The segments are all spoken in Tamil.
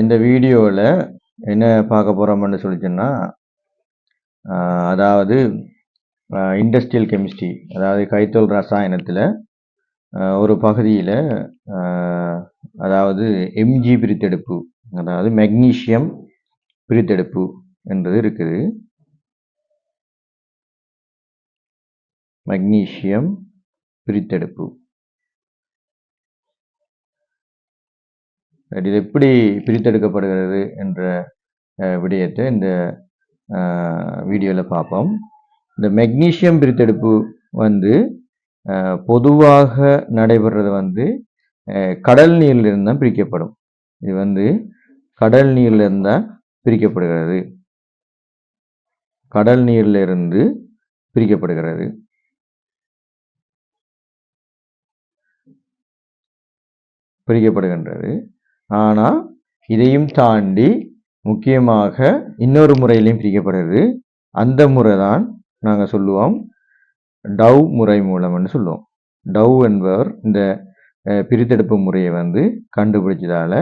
இந்த வீடியோவில் என்ன பார்க்க போகிறோம்னு சொல்லிச்சோன்னா அதாவது இண்டஸ்ட்ரியல் கெமிஸ்ட்ரி அதாவது கைத்தொல் ரசாயனத்தில் ஒரு பகுதியில் அதாவது எம்ஜி பிரித்தெடுப்பு அதாவது மெக்னீஷியம் பிரித்தெடுப்பு என்றது இருக்குது. மெக்னீஷியம் பிரித்தெடுப்பு. இது எப்படி பிரித்தெடுக்கப்படுகிறது என்ற விடயத்தை இந்த வீடியோவில் பார்ப்போம். இந்த மெக்னீஷியம் பிரித்தெடுப்பு வந்து பொதுவாக நடைபெறது வந்து கடல் நீரிலிருந்து தான் பிரிக்கப்படும். இது வந்து கடல் நீரிலிருந்து தான் பிரிக்கப்படுகிறது. கடல் நீரிலிருந்து பிரிக்கப்படுகிறது. பிரிக்கப்படுகின்றது. ஆனால் இதையும் தாண்டி முக்கியமாக இன்னொரு முறையிலையும் பிரிக்கப்படுறது அந்த முறை தான் நாங்கள் சொல்லுவோம் டவ் முறை மூலம்னு சொல்லுவோம். டவ் என்பவர் இந்த பிரித்தெடுப்பு முறையை வந்து கண்டுபிடிச்சதால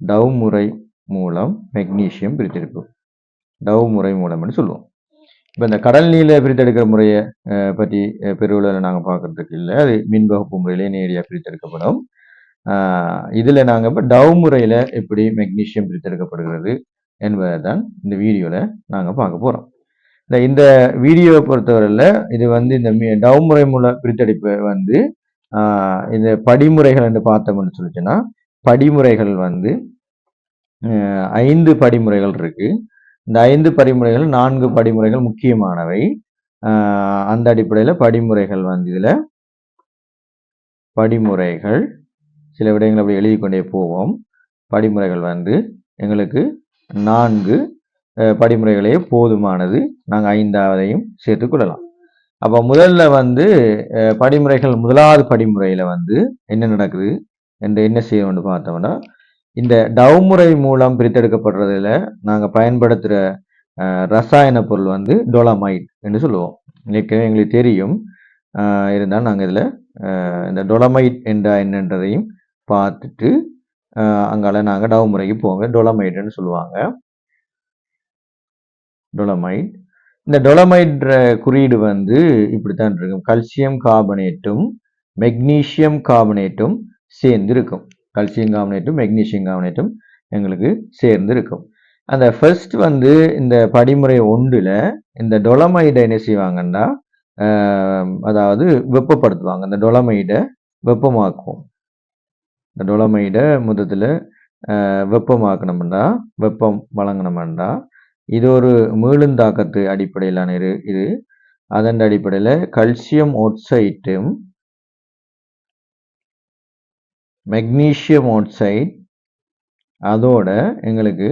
டவ் முறை மூலம் மெக்னீஷியம் பிரித்தெடுப்பு. டவ் முறை மூலம்னு சொல்லுவோம். இப்போ இந்த கடல் நீரை பிரித்தெடுக்கிற முறையை பற்றி பெருவில் நாங்கள் பார்க்கறதுக்கு இல்லை. அது மின்வகுப்பு முறையிலே நேரடியாக பிரித்தெடுக்கப்படும். இதில் நாங்கள் இப்போ டவ் முறையில் எப்படி மெக்னீஷியம் பிரித்தெடுக்கப்படுகிறது என்பதை தான் இந்த வீடியோவில் நாங்கள் பார்க்க போகிறோம் இந்த இந்த வீடியோவை பொறுத்தவரையில் இது வந்து இந்த டவ் முறை மூல பிரித்தெடுப்பை வந்து இந்த படிமுறைகள் என்று பார்த்தோம்னு சொல்லிச்சுன்னா படிமுறைகள் வந்து ஐந்து படிமுறைகள் இருக்குது இந்த ஐந்து படிமுறைகள் நான்கு படிமுறைகள் முக்கியமானவை. அந்த அடிப்படையில் படிமுறைகள் வந்து இதில் படிமுறைகள் சில விடயங்கள் அப்படி எழுதி கொண்டே போவோம். படிமுறைகள் வந்து எங்களுக்கு நான்கு படிமுறைகளே போதுமானது. நாங்கள் ஐந்தாவதையும் சேர்த்து கொள்ளலாம். அப்போ முதல்ல வந்து படிமுறைகள் முதலாவது படிமுறையில் வந்து என்ன நடக்குது என்று என்ன செய்யணும்னு பார்த்தோம்னா இந்த டவ் முறை மூலம் பிரித்தெடுக்கப்படுறதுல நாங்கள் பயன்படுத்துகிற ரசாயன பொருள் வந்து டொலமைட் என்று சொல்லுவோம். ஏற்கனவே எங்களுக்கு தெரியும். இருந்தால் நாங்கள் இதில் இந்த டொலமைட் என்ற என்னன்றதையும் பார்த்துட்டு அங்கால நாங்கள் டவு முறைக்கு போங்க. டொலமைட்டுன்னு சொல்லுவாங்க. டொலமைட். இந்த டொலமைட் குறியீடு வந்து இப்படித்தான் இருக்கும். கல்சியம் கார்பனேட்டும் மெக்னீஷியம் கார்பனேட்டும் சேர்ந்து இருக்கும் கல்சியம் கார்பனேட்டும் மெக்னீஷியம் கார்பனேட்டும் எங்களுக்கு சேர்ந்து இருக்கும் அந்த ஃபர்ஸ்ட் வந்து இந்த படிமுறை ஒன்றில் இந்த டொலமைடை என்ன செய்வாங்கன்னா அதாவது வெப்பப்படுத்துவாங்க. இந்த டொலமைடை வெப்பமாக்கும் இந்த டொலமைடை முதத்தில் வெப்பமாக்கணும்னா வெப்பம் வழங்கணும்னா இது ஒரு மீளுந்தாக்கத்து அடிப்படையிலான இரு இது. அதன் அடிப்படையில் கல்சியம் ஒட்சைட்டும் மெக்னீஷியம் ஆக்சைட் அதோட எங்களுக்கு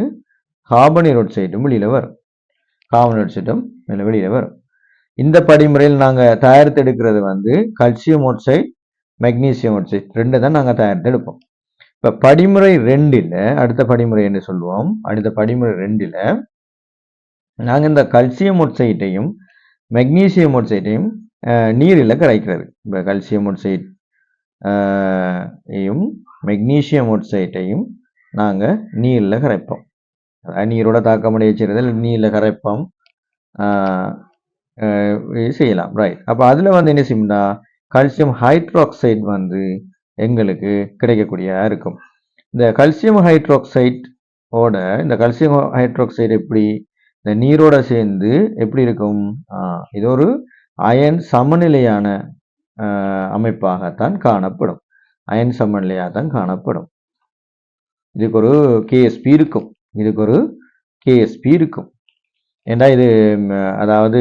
கார்பனீர் ஆக்சைட்டும் வெளியில் வரும். கார்பன் ஆக்சைட்டும் வெளியில் வரும். இந்த படிமுறையில் நாங்கள் தயாரித்து எடுக்கிறது வந்து கல்சியம் ஆக்சைட் மெக்னீசியம் ஒட்சைட் ரெண்டு தான் நாங்கள் தயாரித்து எடுப்போம். இப்போ படிமுறை ரெண்டில் அடுத்த படிமுறை என்று சொல்லுவோம்? அடுத்த படிமுறை ரெண்டில் நாங்கள் இந்த கல்சியம் ஒட்சைட்டையும் மெக்னீசியம் ஒட்சைட்டையும் நீரில் கரைக்கிறது. இப்போ கல்சியம் ஒட்சைட் யும் மெக்னீசியம் ஒட்சைட்டையும் நாங்கள் நீரில் கரைப்போம். நீரோட தாக்கமடைய செய்கிறதில் நீரில் கரைப்போம். செய்யலாம். ரைட் அப்போ அதில் வந்து என்ன செய்யணும்னா கால்சியம் ஹைட்ராக்சைடு வந்து எங்களுக்கு கிடைக்கக்கூடியதாக இருக்கும். இந்த கல்சியம் ஹைட்ரோக்சைட் ஓட இந்த கல்சியம் ஹைட்ராக்சைடு எப்படி இந்த நீரோட சேர்ந்து எப்படி இருக்கும்? இது ஒரு அயன் சமநிலையான அமைப்பாகத்தான் காணப்படும். அயன் சமநிலையாக தான் காணப்படும். இதுக்கு ஒரு கேஎஸ்பி இருக்கும். இதுக்கு ஒரு கேஎஸ்பி இருக்கும். ஏன்னா இது அதாவது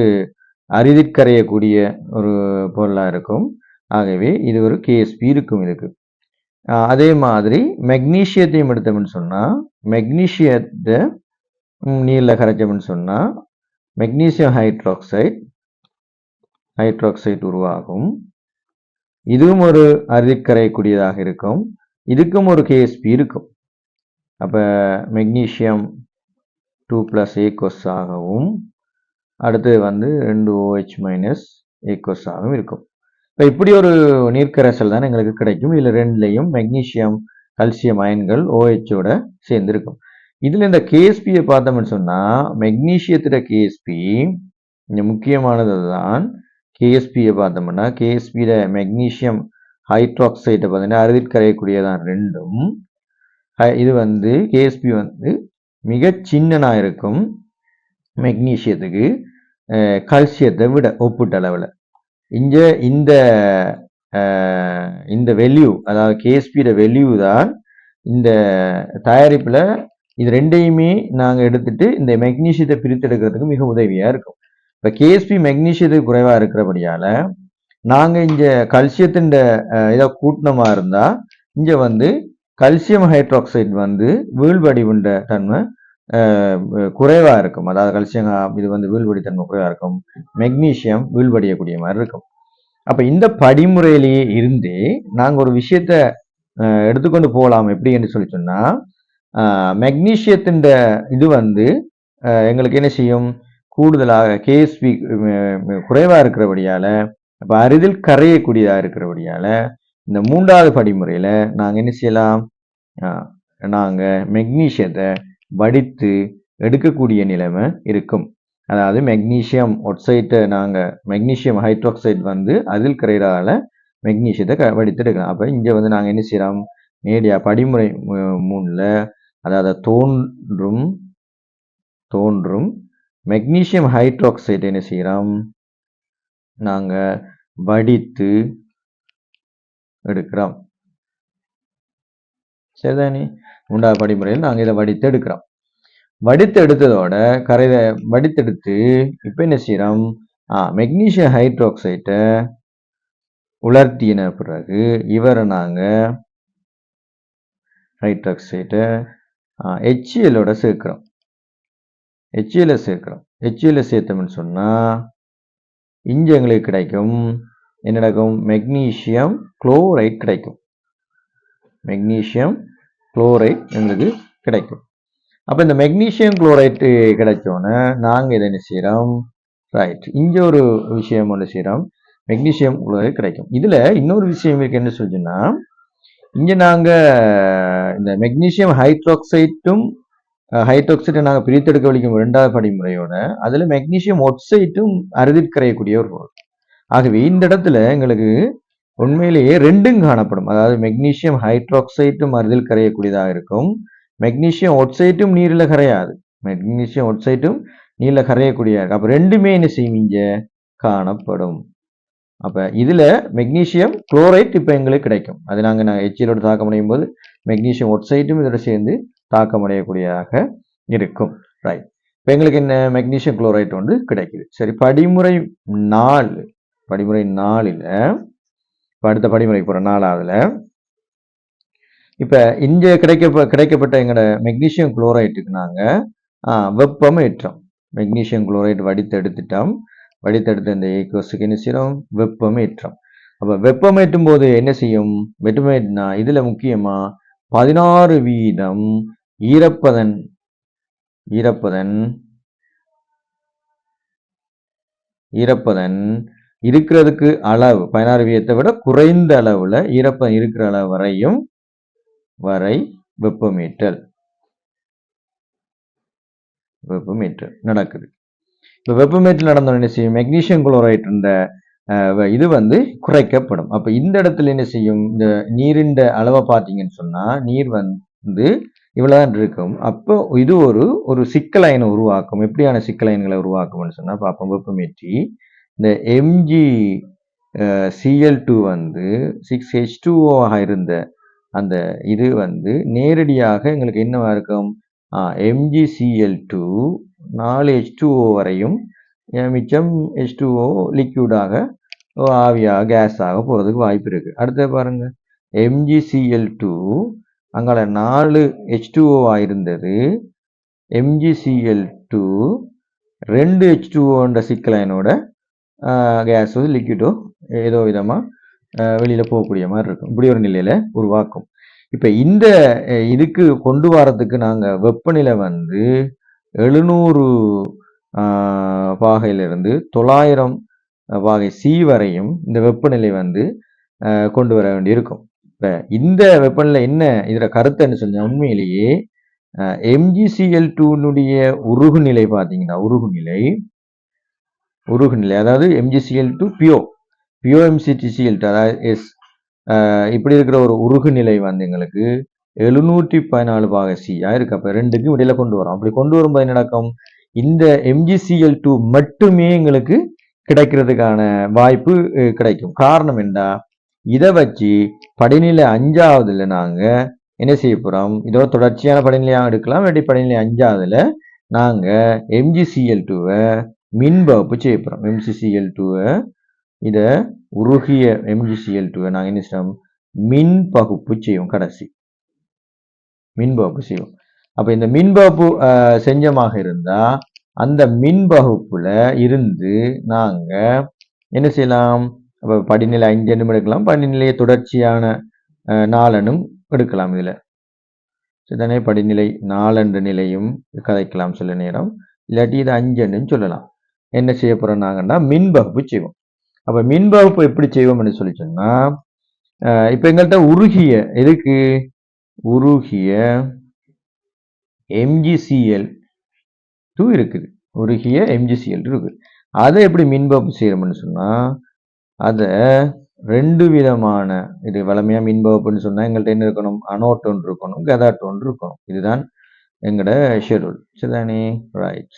அரிதிற்கரையக்கூடிய ஒரு பொருளாக இருக்கும்? ஆகவே இது ஒரு கேஎஸ்பி இருக்கும் இதுக்கு. அதே மாதிரி மெக்னீஷியத்தையும் எடுத்தோம்னு சொன்னால் மெக்னீஷியத்தை நீரில் கரைச்சோம்னு சொன்னால் மெக்னீசியம் ஹைட்ராக்சைட் ஹைட்ராக்சைட் உருவாகும். இதுவும் ஒரு அருதிக்கரையக்கூடியதாக இருக்கும். இதுக்கும் ஒரு கேஎஸ்பி இருக்கும். அப்போ மெக்னீஷியம் டூ ப்ளஸ் ஏகோஸ் ஆகவும் அடுத்தது வந்து ரெண்டு ஓஹெச் மைனஸ் ஏகோஸ் ஆகவும் இருக்கும். இப்போ இப்படி ஒரு நீர்க்கரைசல் தான் எங்களுக்கு கிடைக்கும். இதில் ரெண்டுலேயும் மெக்னீஷியம் கல்சியம் அயன்கள் ஓஹெச்சோட சேர்ந்துருக்கும். இதில் இந்த கேஎஸ்பியை பார்த்தோம்னு சொன்னால் மெக்னீஷியத்திட கேஎஸ்பி இங்கே முக்கியமானது தான் கேஎஸ்பியை பார்த்தோம்னா கேஎஸ்பியில் மெக்னீஷியம் ஹைட்ராக்சைட்டை பார்த்தீங்கன்னா அறுதில் கரையக்கூடியதான் ரெண்டும். இது வந்து கேஎஸ்பி வந்து மிக சின்னனாக இருக்கும். மெக்னீஷியத்துக்கு கல்சியத்தை விட ஒப்பிட்ட இங்கே இந்த இந்த வெல்யூ அதாவது கேஎஸ்பியோட வெல்யூ தான் இந்த தயாரிப்பில் இது ரெண்டையுமே நாங்கள் எடுத்துட்டு இந்த மெக்னீஷியத்தை பிரித்து எடுக்கிறதுக்கு மிக உதவியாக இருக்கும். இப்போ கேஎஸ்பி மெக்னீஷியத்துக்கு குறைவாக இருக்கிறபடியால் நாங்கள் இங்கே கல்சியத்தின் இதை கூட்டினமாக இருந்தால் இங்கே வந்து கல்சியம் ஹைட்ராக்சைடு வந்து வீழ்வடிவுன்ற தன்மை குறைவாக இருக்கும். அதாவது கல்சியம் இது வந்து வீழ்வடி தன்மை குறைவாக இருக்கும். மெக்னீஷியம் வீழ்வடியக்கூடிய மாதிரி இருக்கும். அப்போ இந்த படிமுறையிலேயே இருந்தே நாங்கள் ஒரு விஷயத்த எடுத்துக்கொண்டு போகலாம். எப்படி என்று சொல்லி சொன்னால் மெக்னீஷியத்தின் இது வந்து எங்களுக்கு என்ன செய்யும்? கூடுதலாக கேஎஸ்பி குறைவாக இருக்கிறபடியால் இப்போ அரிதில் கரையக்கூடியதாக இருக்கிறபடியால் இந்த மூன்றாவது படிமுறையில் நாங்கள் என்ன செய்யலாம்? நாங்கள் மெக்னீஷியத்தை வடித்து எடுக்கக்கூடிய நிலைமை இருக்கும். அதாவது மெக்னீஷியம் ஒட்சைட்டை நாங்கள் மெக்னீஷியம் ஹைட்ரோக்சைட் வந்து அதில் கரையிறால மெக்னீஷியத்தை க வடித்து எடுக்கலாம். அப்போ இங்கே வந்து நாங்கள் என்ன செய்கிறோம் நேடியா படிமுறை மூணில் அதாவது தோன்றும் தோன்றும் மெக்னீஷியம் ஹைட்ரோக்சைட் என்ன செய்கிறோம் நாங்கள் வடித்து எடுக்கிறோம். சரிதானே? மூன்றாவது படிமுறையில் நாங்கள் இதை வடித்து எடுக்கிறோம். வடித்து எடுத்ததோட கரையை வடித்தெடுத்து இப்போ என்ன செய்கிறோம் மெக்னீஷியம் ஹைட்ராக்சைட்டை உலர்த்தின பிறகு இவரை நாங்கள் ஹைட்ராக்சைட்டை ஹெச்இஎலோட சேர்க்குறோம். ஹெச்இஎல சேர்க்குறோம். ஹெச்இஎல சேர்த்தோம்னு சொன்னால் இங்கே எங்களுக்கு கிடைக்கும். என்ன நடக்கும்? மெக்னீஷியம் குளோரைட் கிடைக்கும். மெக்னீஷியம் குளோரைட் எங்களுக்கு கிடைக்கும். அப்போ இந்த மெக்னீஷியம் குளோரைட்டு கிடைச்சோன்னே நாங்கள் இதை என்ன செய்கிறோம் ரைட் இங்கே ஒரு விஷயம் ஒன்று செய்கிறோம் மெக்னீஷியம் குளோரைட் கிடைக்கும். இதில் இன்னொரு விஷயம் இருக்கு. என்ன சொல்லுச்சுன்னா இங்கே நாங்கள் இந்த மெக்னீஷியம் ஹைட்ராக்சைட்டும் ஹைட்ராக்சைட்டை நாங்கள் பிரித்தெடுக்க வலிக்கும் ரெண்டாவது படிமுறையோட அதில் மெக்னீஷியம் ஒட்சைட்டும் அறுதிற்கரையக்கூடிய ஒரு பொருள். ஆகவே இந்த இடத்துல எங்களுக்கு உண்மையிலேயே ரெண்டும் காணப்படும். அதாவது மெக்னீஷியம் ஹைட்ராக்சைட்டும் மருதில் கரையக்கூடியதாக இருக்கும். மெக்னீஷியம் ஒட்சைட்டும் நீரில் கரையாது. மெக்னீஷியம் ஒட்சைட்டும் நீரில் கரையக்கூடிய அப்போ ரெண்டுமே என்ன செய்யும்? இங்கே காணப்படும். அப்போ இதில் மெக்னீஷியம் குளோரைட் இப்போ எங்களுக்கு கிடைக்கும். அது நாங்கள் நான் எச்சியிலோடு தாக்கம் அடையும் போது மெக்னீஷியம் ஒட்சைட்டும் இதோட சேர்ந்து தாக்கம் அடையக்கூடியதாக இருக்கும். ரைட் இப்போ எங்களுக்கு என்ன மெக்னீஷியம் குளோரைட் வந்து கிடைக்குது. சரி படிமுறை நாலு. படிமுறை நாலில் இப்போ அடுத்த படிமுறைக்கு போகிற நாலாவதுல. இப்போ இங்கே கிடைக்க கிடைக்கப்பட்ட எங்களோட மெக்னீஷியம் குளோரைட்டுக்கு நாங்கள் வெப்பம் ஏற்றோம். Magnesium chloride வடித்தெடுத்துட்டோம். வடித்தெடுத்த இந்த ஏக்கோஸுக்கு என்ன செய்கிறோம் வெப்பம் ஏற்றோம். அப்போ வெப்பம் ஏற்றும் போது என்ன செய்யும்? வெப்பமேட்னா இதில் முக்கியமாக பதினாறு வீதம் ஈரப்பதன் ஈரப்பதன் ஈரப்பதன் இருக்கிறதுக்கு அளவு பதினாறு வீதத்தை விட குறைந்த அளவில் ஈரப்பதம் இருக்கிற அளவு வரையும் வரை வெப்பமீட்டல். வெப்பமீட்டல் நடக்குது. இப்போ வெப்பமீட்டல் நடந்த என்ன செய்யும்? மெக்னீஷியம் குளோரைட் இது வந்து குறைக்கப்படும். அப்போ இந்த இடத்துல என்ன செய்யும்? இந்த நீரின் அளவை பார்த்தீங்கன்னு சொன்னால் நீர் வந்து இவ்வளோதான் இருக்கும். அப்போ இது ஒரு ஒரு சிக்கலைனை உருவாக்கும். எப்படியான சிக்கலைன்களை உருவாக்கும்னு சொன்னால் பார்ப்போம் வெப்பமேற்றி இந்த எம்ஜி சிஎல் டூ வந்து சிக்ஸ் ஹெச் டூஓவாக இருந்த அந்த இது வந்து நேரடியாக எங்களுக்கு என்னவா இருக்கும்? எம்ஜிசிஎல் டூ நாலு ஹெச் டூஓ வரையும் மிச்சம் ஹெச் டூஓ லிக்யூடாக ஆவியாக கேஸாக போகிறதுக்கு வாய்ப்பு இருக்குது அடுத்த பாருங்கள் எம்ஜிசிஎல் டூ அங்கே நாலு ஹெச் டூஓவாக இருந்தது. M G C L two ரெண்டு ஹெச் டூஓன்ற சிக்கலைனோட கேஸோ லிக்விடோ ஏதோ விதமாக வெளியில் போகக்கூடிய மாதிரி இருக்கும். இப்படி ஒரு நிலையில் உருவாக்கும். இப்போ இந்த இதுக்கு கொண்டு வரதுக்கு நாங்கள் வெப்பநிலை வந்து எழுநூறு பாகையிலிருந்து தொள்ளாயிரம் பாகை சி வரையும் இந்த வெப்பநிலை வந்து கொண்டு வர வேண்டியிருக்கும். இப்போ இந்த வெப்பநிலை என்ன? இதுல கருத்துன்னு சொன்னா உண்மையிலேயே எம்ஜிசிஎல் டூனுடைய உருகுநிலை பார்த்தீங்கன்னா உருகுநிலை உருகுநிலை அதாவது எம்ஜிசிஎல் டு பியோ பியோ எம்சிடிசிஎல் அதாவது எஸ் இப்படி இருக்கிற ஒரு உருகுநிலை வந்து எங்களுக்கு எழுநூற்றி பதினாலு பாக சி இருக்கு அப்போ ரெண்டுக்கும் இடையில கொண்டு வரோம் அப்படி கொண்டு வரும்போது என்ன நடக்கும்? இந்த எம்ஜிசிஎல் டூ மட்டுமே எங்களுக்கு கிடைக்கிறதுக்கான வாய்ப்பு கிடைக்கும். காரணம் என்ன இதை வச்சு படிநிலை அஞ்சாவதுல நாங்கள் என்ன செய்ய போகிறோம் இதோ தொடர்ச்சியான படிநிலையாக எடுக்கலாம். இல்லாட்டி படிநிலை அஞ்சாவதுல நாங்கள் எம்ஜிசிஎல் டூவை மின் வகுப்பு எம்சிசிஎல் டூவை இதை உருகிய எம்ஜிசிஎல் டூவை நாங்கள் என்ன செய்யணும்? மின் பகுப்பு செய்வோம் கடைசி. மின்பகுப்பு செய்வோம். அப்போ இந்த மின்பகுப்பு செஞ்சமாக இருந்தால் அந்த மின்பகுப்பில் இருந்து நாங்கள் என்ன செய்யலாம்? அப்ப படிநிலை அஞ்செண்ணும் எடுக்கலாம். படிநிலையை தொடர்ச்சியான நாலனும் எடுக்கலாம் இதில். சரிதானே படிநிலை நாலன்று நிலையும் கதைக்கலாம் சில நேரம். இல்லாட்டி இது அண்ணுன்னு சொல்லலாம். என்ன செய்ய போறோம் நாங்கன்னா மின் வகுப்பு செய்வோம். அப்போ மின்பகுப்பு எப்படி செய்வோம்னு சொல்லி சொன்னால் இப்போ எங்கள்கிட்ட உருகிய எதுக்கு? உருகிய எம்ஜிசிஎல் டூ இருக்குது. உருகிய எம்ஜிசிஎல் இருக்குது. அதை எப்படி மின்பகுப்பு செய்யறோம்னு சொன்னால் அதை ரெண்டு விதமான இது வளமையாக மின்பகுப்புன்னு சொன்னால் எங்கள்கிட்ட என்ன இருக்கணும்? அனோட் ஒன்று இருக்கணும் கதாட் ஒன்று இருக்கணும். இதுதான் எங்களோட ஷெடியூல் சரிதானே? ரைட்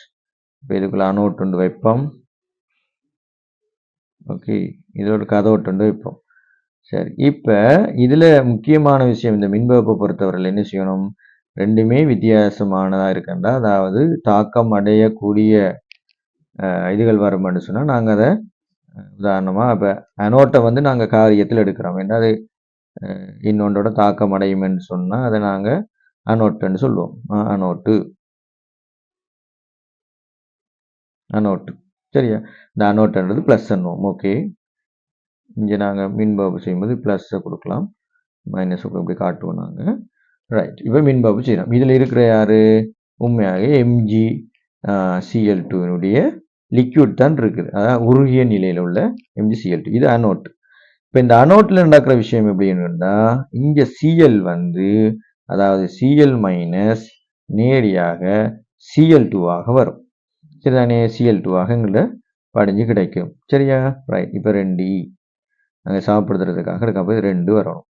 இப்போ இதுக்குள்ள அணு ஒட்டுண்டு வைப்போம். ஓகே இதோட கதை ஒட்டுண்டு வைப்போம். சரி இப்போ இதில் முக்கியமான விஷயம் இந்த மின்பகுப்பை பொறுத்தவரையில் என்ன செய்யணும்? ரெண்டுமே வித்தியாசமானதாக இருக்குண்டா? அதாவது தாக்கம் அடையக்கூடிய இதுகள் வரும்னு சொன்னால் நாங்கள் அதை உதாரணமாக இப்போ அனோட்டை வந்து நாங்கள் காரியத்தில் எடுக்கிறோம். என்ன அது இன்னொன்றோட தாக்கம் அடையும்னு சொன்னால் அதை நாங்கள் அனோட்டுன்னு சொல்லுவோம். அனோட்டு. அனோட்டு சரியா? இந்த அனோட்டுன்றது ப்ளஸ் அண்ணுவோம் ஓகே இங்கே நாங்கள் மின்பாபு செய்யும்போது ப்ளஸ்ஸை கொடுக்கலாம். மைனஸ் இப்படி காட்டுவோம் நாங்கள் ரைட் இப்போ மின்பாபு செய்யலாம். இதில் இருக்கிற யார்? உண்மையாக எம்ஜி சிஎல் டூனுடைய லிக்யூட் தான் இருக்குது. அதான் உருகிய நிலையில் உள்ள M G C L two இது அனோட். இப்போ இந்த அனோட்டில் நடக்கிற விஷயம் எப்படின்னா இங்கே சிஎல் வந்து அதாவது சிஎல் மைனஸ் நேரடியாக சிஎல் டூவாக வரும். சரிதானே சிஎல் டூவாக எங்கள்கிட்ட படிஞ்சு கிடைக்கும். சரியா? ரைட் இப்போ ரெண்டு e. இ நாங்கள் சாப்பிடுறதுக்காக இருக்கப்போ இது ரெண்டு வரணும்.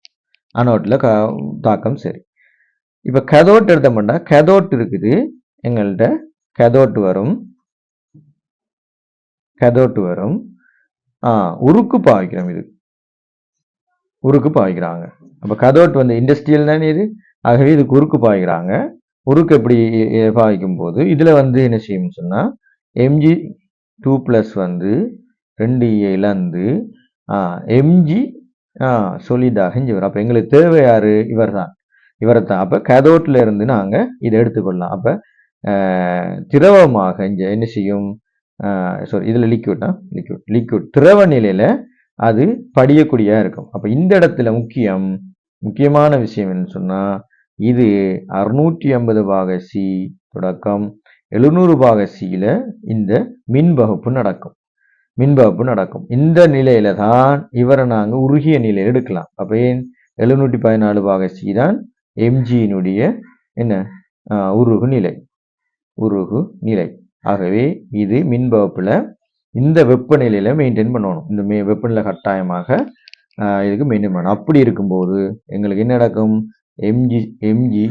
அனோட்டில் கா தாக்கம் சரி. இப்போ கதோட் எடுத்தோம்னா கதோட் இருக்குது. எங்கள்கிட்ட கதோட் வரும். கதோட் வரும். ஆ உருக்கு பாவிக்கிறோம் இது. உருக்கு பாவிக்கிறாங்க அப்போ கதோட் வந்து இண்டஸ்ட்ரியல் தானே இது? ஆகவே இதுக்கு உருக்கு பாவிக்கிறாங்க உருக்கு எப்படி பாய்க்கும் பாவிக்கும் போது இதில் வந்து என்ன செய்யும்னு சொன்னால் எம்ஜி டூ ப்ளஸ் வந்து ரெண்டு e இழந்து எம்ஜி சொலிடாக இவர் அப்போ எங்களுக்கு தேவை யாரு? இவர் தான் இவரை தான் அப்போ கதோட்டில் இருந்து நாங்கள் இதை எடுத்துக்கொள்ளலாம். அப்போ திரவமாக இங்கே என்ன செய்யும்? சாரி இதில் லிக்விட்டா லிக்விட் லிக்விட் திரவ நிலையில் அது படியக்கூடியதாக இருக்கும். அப்போ இந்த இடத்துல முக்கியம் முக்கியமான விஷயம் என்னன்னு சொன்னால் இது அறுநூற்றி ஐம்பது பாக சி தொடக்கம். எழுநூறு பாக சியில் இந்த மின் வகுப்பு நடக்கும். மின்பகுப்பு நடக்கும். இந்த நிலையில தான் இவரை நாங்கள் உருகிய நிலையில் எடுக்கலாம். அப்போ ஏன்? எழுநூற்றி பதினாலு பாக சி தான் எம்ஜியினுடைய என்ன? உருகு நிலை. உருகு நிலை. ஆகவே இது மின் வகுப்பில் இந்த வெப்பநிலையில் மெயின்டைன் பண்ணணும். இந்த மே வெப்பநிலை கட்டாயமாக இதுக்கு மெயின்டைன் பண்ணணும். அப்படி இருக்கும்போது எங்களுக்கு என்ன நடக்கும்? எம்ஜி எம்ஜி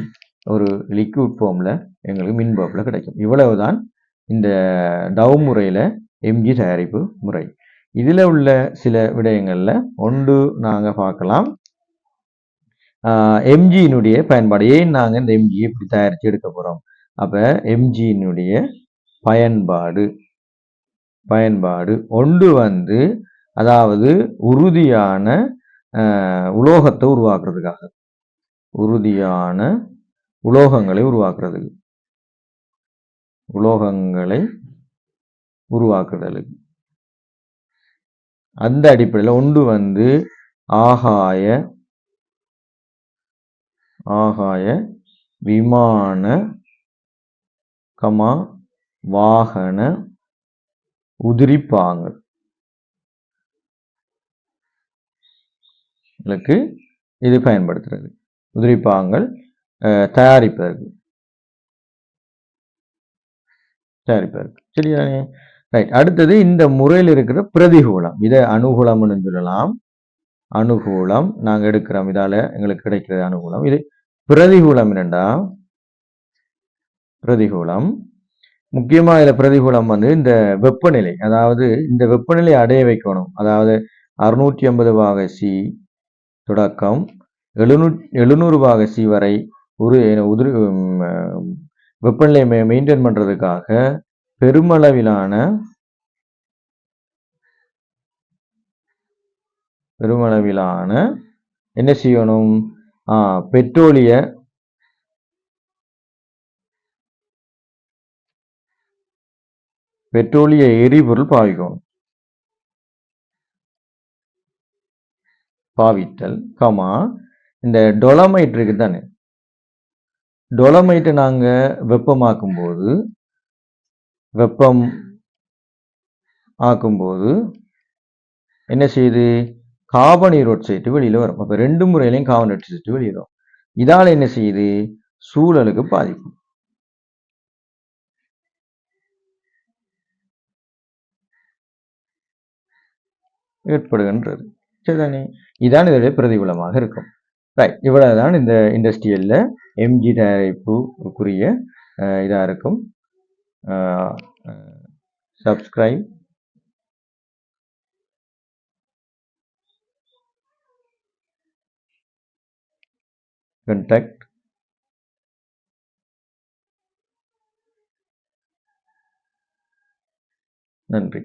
ஒரு லிக்விட் ஃபார்மில் எங்களுக்கு மின் கிடைக்கும் கிடைக்கும். இவ்வளவுதான் இந்த டவ் முறையில் எம்ஜி தயாரிப்பு முறை. இதில் உள்ள சில விடயங்களில் ஒன்று நாங்கள் பார்க்கலாம். எம்ஜியினுடைய பயன்பாடு. ஏன் நாங்கள் இந்த எம்ஜியை இப்படி தயாரித்து எடுக்க போகிறோம் அப்போ எம்ஜியினுடைய பயன்பாடு. பயன்பாடு ஒன்று வந்து அதாவது உறுதியான உலோகத்தை உருவாக்குறதுக்காக. உறுதியான உலோகங்களை உருவாக்குறதுக்கு. உலோகங்களை உருவாக்குதலுக்கு. அந்த அடிப்படையில் ஒன்று வந்து ஆகாய ஆகாய விமான கமா வாகன உதிரிப்பாங்கள் இது பயன்படுத்துறது. உதிரிப்பாங்கள் தயாரிப்பதற்கு. தயாரிப்பதற்கு இருக்கு. சரியானே ரைட் அடுத்தது இந்த முறையில் இருக்கிற பிரதிகூலம். இதை அனுகூலம்னு சொல்லலாம். அனுகூலம். நாங்க எடுக்கிறோம். இதால எங்களுக்கு கிடைக்கிறது அனுகூலம். இது பிரதிகூலம் என்னண்டா? பிரதிகூலம். முக்கியமா இதுல பிரதிகூலம் வந்து இந்த வெப்பநிலை. அதாவது இந்த வெப்பநிலை அடைய வைக்கணும். அதாவது அறுநூற்றி ஐம்பது பாக சி தொடக்கம். எழுநூ எழுநூறு பாக சி வரை ஒரு உதிரி வெப்பநிலையை மெயின்டைன் பண்ணுறதுக்காக பெருமளவிலான பெருமளவிலான என்ன செய்யணும்? பெட்ரோலிய பெட்ரோலிய எரிபொருள் பாவிக்கணும் பாவித்தல் கமா இந்த டொலமைட் இருக்கு தானே? டொலமைட்டை நாங்கள் வெப்பமாக்கும் போது வெப்பம் ஆக்கும்போது என்ன செய்யுது? கார்பன் ஈரோட்சைட்டு வெளியில் வரும். அப்போ ரெண்டு முறையிலையும் கார்பன் ஈரோட்சைட்டு வெளியில் வரும் இதால் என்ன செய்யுது? சூழலுக்கு பாதிப்பு. ஏற்படுகின்றது. சரிதானே? இதான் இதோடைய பிரதிபலமாக இருக்கும். ரைட் இவ்வளவுதான் இந்த இண்டஸ்ட்ரியல்ல எம்ஜி தயாரிப்புக்குரிய அஹ், இதா இருக்கும். Subscribe contact. நன்றி.